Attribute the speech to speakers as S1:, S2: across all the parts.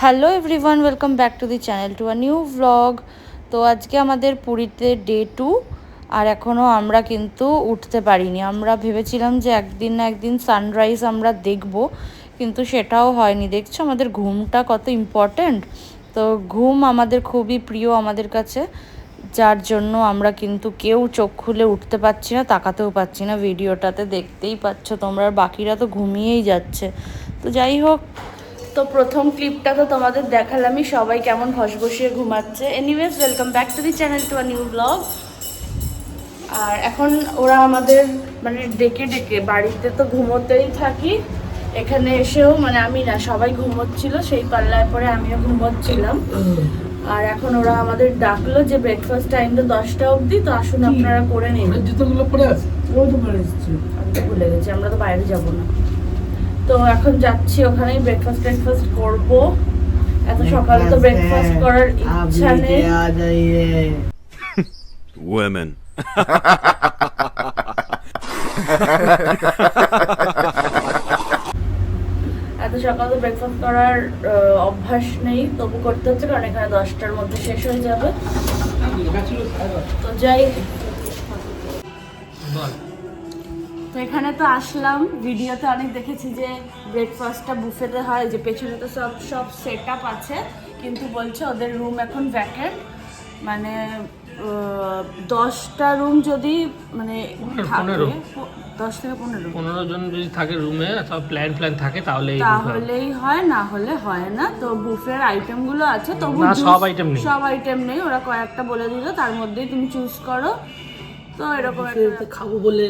S1: Hello everyone welcome back to the channel to a new vlog তো আজকে আমাদের পুরীতে ডে টু আর এখনও আমরা কিন্তু উঠতে পারিনি। আমরা ভেবেছিলাম যে একদিন না একদিন সানরাইজ আমরা দেখব, কিন্তু সেটাও হয়নি। দেখছ আমাদের ঘুমটা কত ইম্পর্ট্যান্ট তো ঘুম আমাদের খুবই প্রিয় আমাদের কাছে, যার জন্য আমরা কিন্তু কেউ চোখ খুলে উঠতে পারছি না, তাকাতেও পাচ্ছি না। ভিডিওটাতে দেখতেই পাচ্ছ তোমরা বাকিরা তো ঘুমিয়েই যাচ্ছে। তো যাই হোক তো প্রথম ক্লিপটা তো তোমাদের দেখালামই সবাই কেমন ঘষ বসিয়ে ঘুমাচ্ছে। Anyways welcome back to the channel to a new blog আর এখন ওরা আমাদের মানে ডেকে ডেকে বাড়িতে তো ঘুমোতেই থাকি। এখানে এসেও মানে আমি না সবাই ঘুমোচ্ছিল সেই পাল্লায় পরে আমিও ঘুমোচ্ছিলাম। আর এখন ওরা আমাদের ডাকলো যে ব্রেকফাস্ট টাইম তো দশটা অবধি তো আসুন আপনারা করে নিন।
S2: জুতোগুলো পরে আছে?
S1: ভুলে গেছি আমরা তো বাইরে যাব না। তো এখন যাচ্ছি ওখানেই ব্রেকফাস্ট ব্রেকফাস্ট করব। এত সকালে তো ব্রেকফাস্ট করার ইচ্ছা নেই।
S3: ওমেন
S1: এত সকালে ব্রেকফাস্ট করার অভ্যাস নেই। তবু করতে হচ্ছে কারণ এখানে দশটার মধ্যে শেষ হয়ে যাবে। তো যাই তো এখানে তো আসলাম। ভিডিওতে অনেক দেখেছি যে ব্রেকফাস্টটা বুফেতে হয় যে পেছনে তো সব সব সেট আপ আছে। কিন্তু বলছে ওদের রুম এখন ভ্যাকেন্ট মানে দশটা রুম যদি মানে থাকে
S2: পনেরো।
S1: দশ থেকে পনেরো।
S2: পনেরো জন যদি থাকে রুমে সব প্ল্যান প্ল্যান থাকে তাহলে।
S1: তাহলেই হয় না হলে হয় না। তো বুফের আইটেমগুলো আছে তবু
S2: সব আইটেম নেই।
S1: সব আইটেম নেই। ওরা কয়েকটা বলে দিল তার মধ্যেই তুমি চুজ করো। তো এরকম একটা
S2: খাব বলে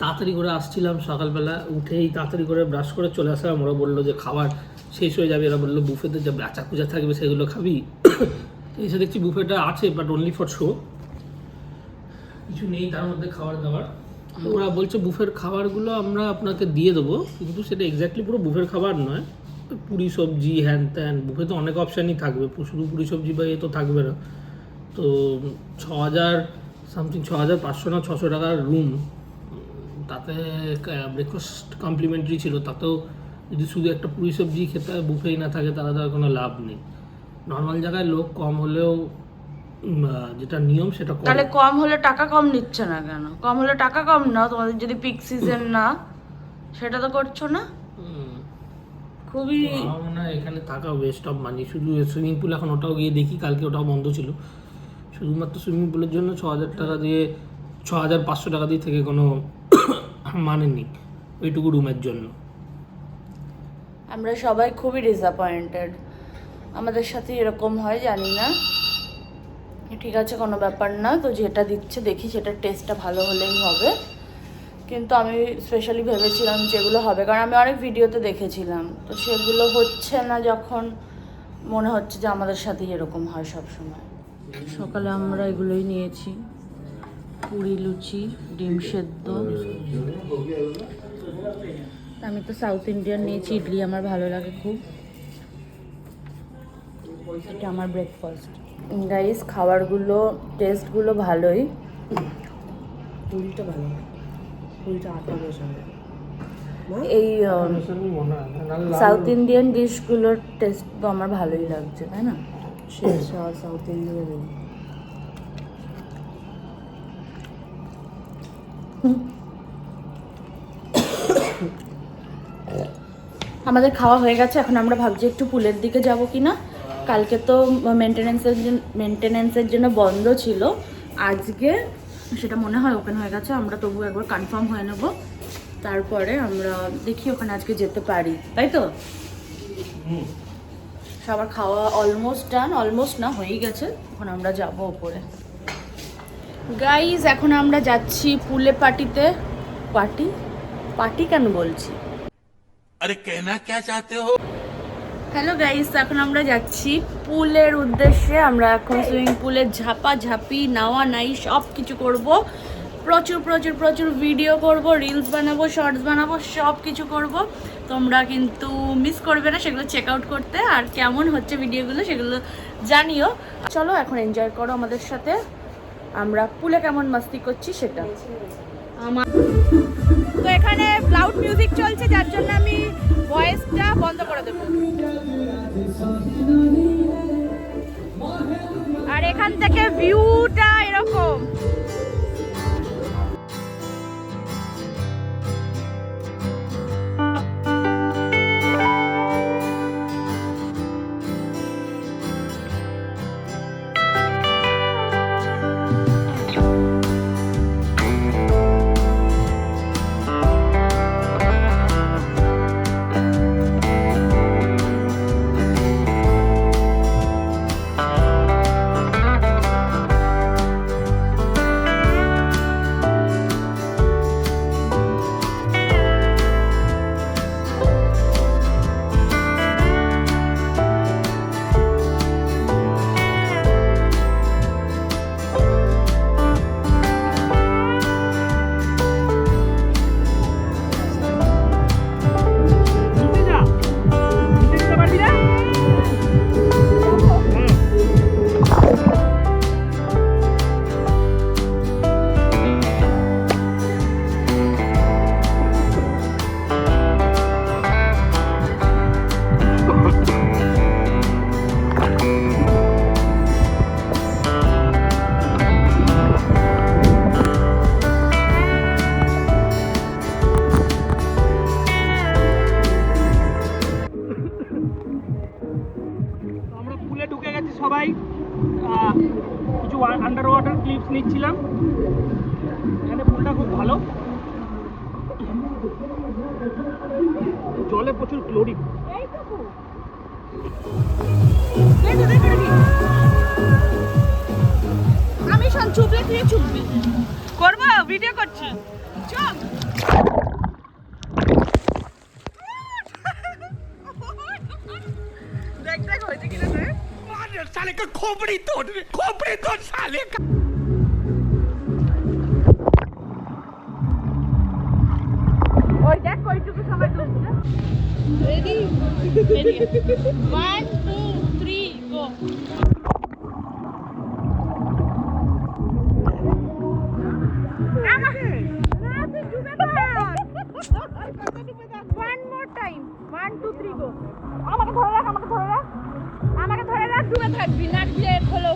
S2: তাড়াতাড়ি করে আসছিলাম সকালবেলা উঠেই তাড়াতাড়ি করে ব্রাশ করে চলে আসলাম। ওরা বলল যে খাবার শেষ হয়ে যাবে। এরা বলল বুফেতে যে বাচ্চা কুচা থাকবে সেগুলো খাবি? তো এসে দেখছি বুফেটা আছে বাট অনলি ফর শো কিছু নেই তার মধ্যে খাবার দাবার। ওরা বলছে বুফের খাবারগুলো আমরা আপনাকে দিয়ে দেবো। কিন্তু সেটা এক্স্যাক্টলি পুরো বুফের খাবার নয়। পুরি সবজি হ্যান ত্যান বুফে তো অনেক অপশানই থাকবে। শুধু পুরি সবজি বা এ তো থাকবে না। তো ছ হাজার সামথিং ছ হাজার পাঁচশো না ছশো টাকার রুম তাতে ব্রেকফাস্ট কমপ্লিমেন্টারি ছিল তাতেও যদি শুধু একটা পুরি সবজি খেতে বুফেই না থাকে তাহলে তার কোনো লাভ নেই। নর্মাল জায়গায় লোক কম হলেও যেটা নিয়ম সেটা
S1: তাহলে কম হলে টাকা কম নিচ্ছে না কেন? কম হলে টাকা কম নাও তোমাদের যদি পিক সিজন না সেটা তো করছ না? খুবই
S2: হয় এখানে থাকা ওয়েস্ট অফ মানি শুধু সুইমিং পুল এখন ওটাও গিয়ে দেখি কালকে ওটাও বন্ধ ছিল। শুধুমাত্র সুইমিং পুলের জন্য ছ হাজার টাকা দিয়ে ছ হাজার পাঁচশো টাকা দিয়ে থেকে কোনো মানে নেই ওইটুকু রুমের জন্য।
S1: আমরা সবাই খুবই ডিসঅ্যাপয়েন্টেড আমাদের সাথে এরকম হয় জানি না। ঠিক আছে কোনো ব্যাপার না। তো যেটা দিচ্ছে দেখি সেটার টেস্টটা ভালো হলেই হবে। কিন্তু আমি স্পেশালি ভেবেছিলাম যেগুলো হবে। কারণ আমি অনেক ভিডিওতে দেখেছিলাম। তো সেগুলো হচ্ছে না যখন মনে হচ্ছে যে আমাদের সাথেই এরকম হয় সব সময় সকালে আমরা এগুলোই নিয়েছি। পুরি লুচি ডিম সেদ্ধ। আমি তো সাউথ ইন্ডিয়ান নিয়েছি ইডলি আমার ভালো লাগে খুব। এটা আমার ব্রেকফাস্ট গাইস খাবারগুলো টেস্টগুলো ভালোই।
S4: পুরিটা ভালো পুরিটা আটা বসাবে
S1: এই সাউথ ইন্ডিয়ান ডিশগুলোর টেস্ট তো আমার ভালোই লাগছে তাই না?
S4: South Indian.
S1: আমাদের খাওয়া হয়ে গেছে এখন আমরা ভাবছি একটু পুলের দিকে যাব কি না কালকে তো মেনটেনেন্সের জন্য মেনটেনেন্সের জন্য বন্ধ ছিল। আজকে সেটা মনে হয় ওপেন হয়ে গেছে আমরা তবু একবার কনফার্ম হয়ে নেব। তারপরে আমরা দেখি ওখানে আজকে যেতে পারি তাই তো? সবার খাওয়া অলমোস্ট ডান অলমোস্ট না হয়েই গেছে। এখন আমরা যাব ওপরে। গাইজ এখন আমরা যাচ্ছি পুলে পার্টিতে পার্টি পার্টি কেন বলছি?
S3: আরে কেনা কে চাতে হো
S1: হ্যালো গাইস এখন আমরা যাচ্ছি পুলের উদ্দেশ্যে। আমরা এখন সুইমিং পুলে ঝাপা ঝাপি নাওয়া নাই সব কিছু করব। প্রচুর প্রচুর প্রচুর ভিডিও করব রিলস বানাবো শর্টস বানাবো সব কিছু করব। তোমরা কিন্তু মিস করবে না সেগুলো চেক আউট করতে। আর কেমন হচ্ছে ভিডিওগুলো সেগুলো জানিও। চলো এখন এনজয় করো আমাদের সাথে। আমরা পুলে কেমন মাস্তি করছি সেটা। আমার ক্লাউড মিউজিক চলছে, যার জন্য আমি ভয়েসটা বন্ধ করে দেবো।
S2: আর এখান থেকে ভিউটা এরকম জলে প্রচুর ক্লোরিন
S1: আমি শোন চুপলে তুই চুপবি করবো ভিডিও করছি চল দেখ দেখ হয়েছে কিনা দেখ
S3: साले का खोपड़ी तोड़ खोपड़ी तोड़ साले का
S1: ready one two three go one more time one two three go আমাকে ধরে রাখ আমাকে ধরে রাখ। আমাকে ধরে রাখ ডুবে থাকবি না দিয়ে ফলো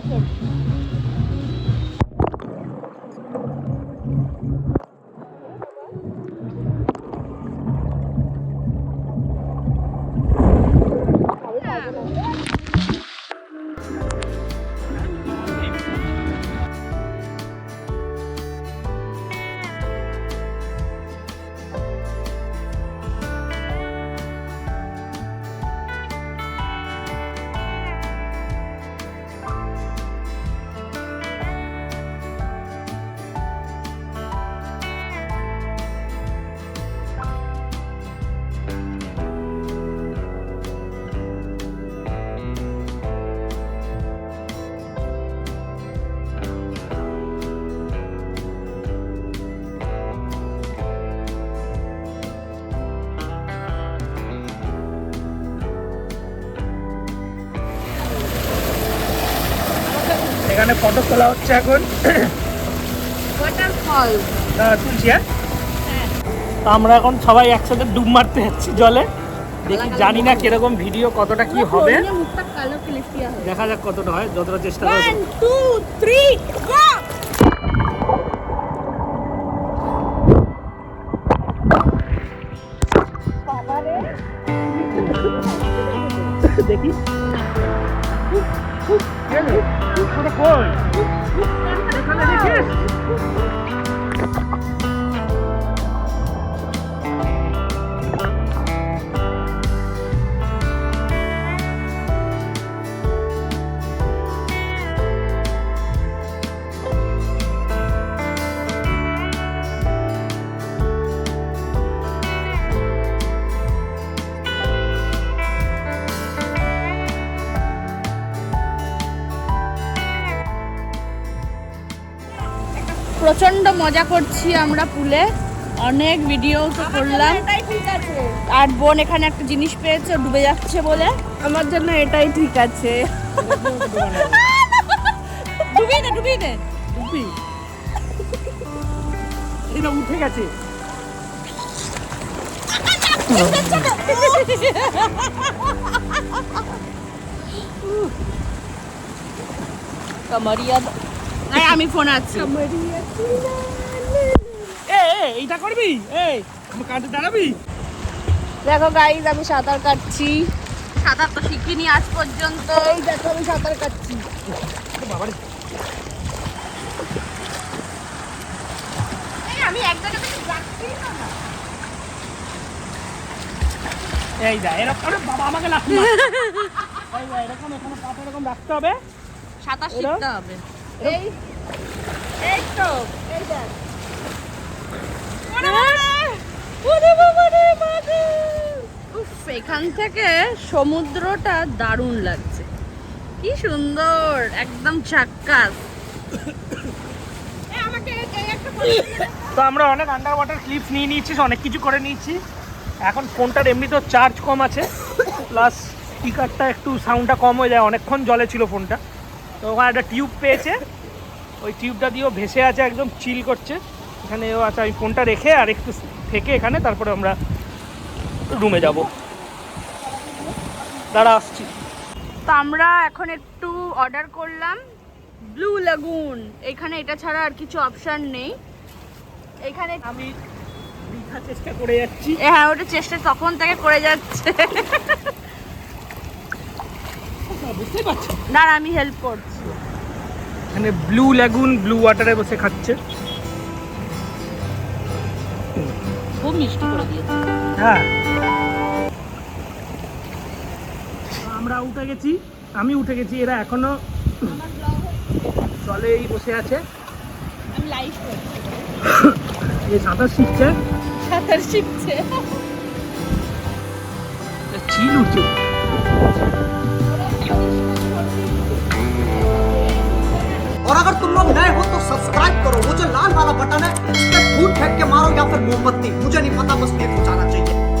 S2: ফটো তোলা হচ্ছে এখন। তুলছি হ্যাঁ? আমরা এখন সবাই একসাথে ডুব মারতে যাচ্ছি জলে। দেখি জানি না কীরকম ভিডিও কতটা কি হবে। দেখা যাক কতটা হয় যতটা চেষ্টা করব ওটা কই? এখানে
S1: প্রচন্ড মজা করছি আমরা পুলে অনেক ভিডিও তো করলাম আর বোন এখানে একটা জিনিস পেয়েছে ও ডুবে যাচ্ছে বলে আমার জন্য এটাই ঠিক আছে ডুবিয়ে দে ডুবিয়ে দে
S2: টুপি এটা উঠে গেছে
S1: कमरिया আমি ফোন আছি।
S2: এ এ, এইটা করবি? এই কাঁধে দাঁড়াবি?
S1: দেখো গাইজ আমি সাঁতার কাটছি। সাঁতার তো শিখিনি আজ পর্যন্ত। এই দেখো আমি সাঁতার কাটছি। আমি এক জায়গা থেকে যাচ্ছি না। না।
S2: এই দা এরকম বাবা আমাকে লাগবে এরকম এখানে পাটা এরকম রাখতে হবে।
S1: সাঁতার? শিখতে হবে। এই এখান থেকে সমুদ্রটা দারুণ লাগছে। কি সুন্দর, একদম চাক্কাস।
S2: তো আমরা অনেক আন্ডার ওয়াটার ক্লিপস নিয়ে নিয়েছি, অনেক কিছু করে নিয়েছি। এখন ফোনটার এমনিতেও চার্জ কম আছে। প্লাস স্পিকারটা একটু সাউন্ডটা কম হয়ে যায়, অনেকক্ষণ জলে ছিল ফোনটা। তো ওখানে একটা টিউব পেয়েছে। ওই টিউবটা দিয়েও ভেসে আছে একদম চিল করছে। এখানে ও আছে আমি ফোনটা রেখে আর একটু থেকে এখানে তারপরে আমরা রুমে যাব। দাঁড়া আসছি।
S1: তো আমরা এখন একটু অর্ডার করলাম। ব্লু লাগুন এখানে এটা ছাড়া আর কিছু অপশান নেই। এখানে
S2: আমি চেষ্টা করে যাচ্ছি।
S1: হ্যাঁ ওটা চেষ্টা তখন থেকে করে যাচ্ছে। না আমি হেল্প করছি।
S2: এখানে ব্লু ল্যাগুন ব্লু ওয়াটারে বসে খাচ্ছে।
S1: খুব মিষ্টি করে দিয়েছে।
S2: হ্যাঁ। আমরা উঠে গেছি আমি উঠে গেছি এরা এখনও জলেই বসে আছে।
S1: আমি লাইভ করছি।
S2: এই সাঁতার শিখছে?
S1: সাঁতার শিখছে।
S2: চিল উঠছে
S5: और अगर तुम लोग नए हो तो सब्सक्राइब करो। वो जो लाल वाला बटन है फूट फेंक के मारो या फिर मोमबत्ती। मुझे नहीं पता, बस मेरे को जाना चाहिए।